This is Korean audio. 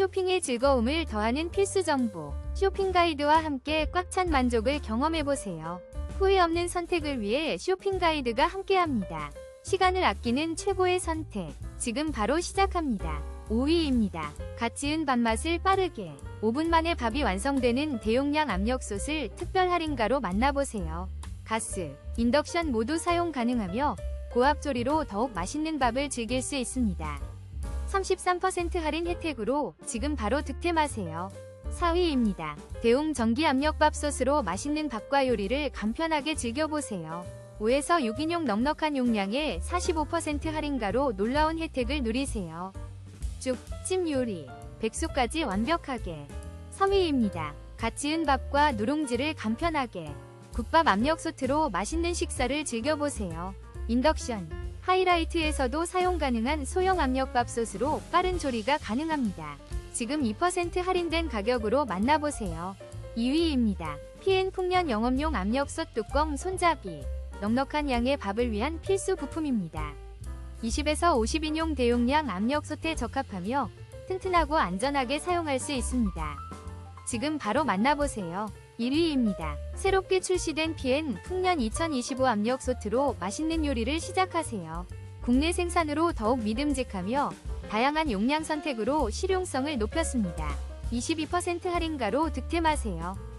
쇼핑의 즐거움을 더하는 필수 정보. 쇼핑 가이드와 함께 꽉 찬 만족을 경험해보세요. 후회 없는 선택을 위해 쇼핑 가이드가 함께합니다. 시간을 아끼는 최고의 선택. 지금 바로 시작합니다. 5위입니다. 갓 지은 밥맛을 빠르게 5분 만에 밥이 완성되는 대용량 압력솥을 특별 할인가로 만나보세요. 가스, 인덕션 모두 사용 가능하며 고압 조리로 더욱 맛있는 밥을 즐길 수 있습니다. 33% 할인 혜택으로 지금 바로 득템하세요. 4위입니다. 대웅 전기 압력밥솥으로 맛있는 밥과 요리를 간편하게 즐겨보세요. 5에서 6인용 넉넉한 용량에 45% 할인가로 놀라운 혜택을 누리세요. 쭉, 찜 요리, 백숙까지 완벽하게. 3위입니다. 갓 지은 밥과 누룽지를 간편하게. 국밥 압력솥으로 맛있는 식사를 즐겨보세요. 인덕션, 하이라이트에서도 사용 가능한 소형 압력밥솥으로 빠른 조리가 가능합니다. 지금 2% 할인된 가격으로 만나보세요. 2위입니다. PN 풍년 영업용 압력솥 뚜껑 손잡이. 넉넉한 양의 밥을 위한 필수 부품입니다. 20에서 50인용 대용량 압력솥에 적합하며 튼튼하고 안전하게 사용할 수 있습니다. 지금 바로 만나보세요. 1위입니다. 새롭게 출시된 PN 풍년 2025 압력솥으로 맛있는 요리를 시작하세요. 국내 생산으로 더욱 믿음직하며 다양한 용량 선택으로 실용성을 높였습니다. 22% 할인가로 득템하세요.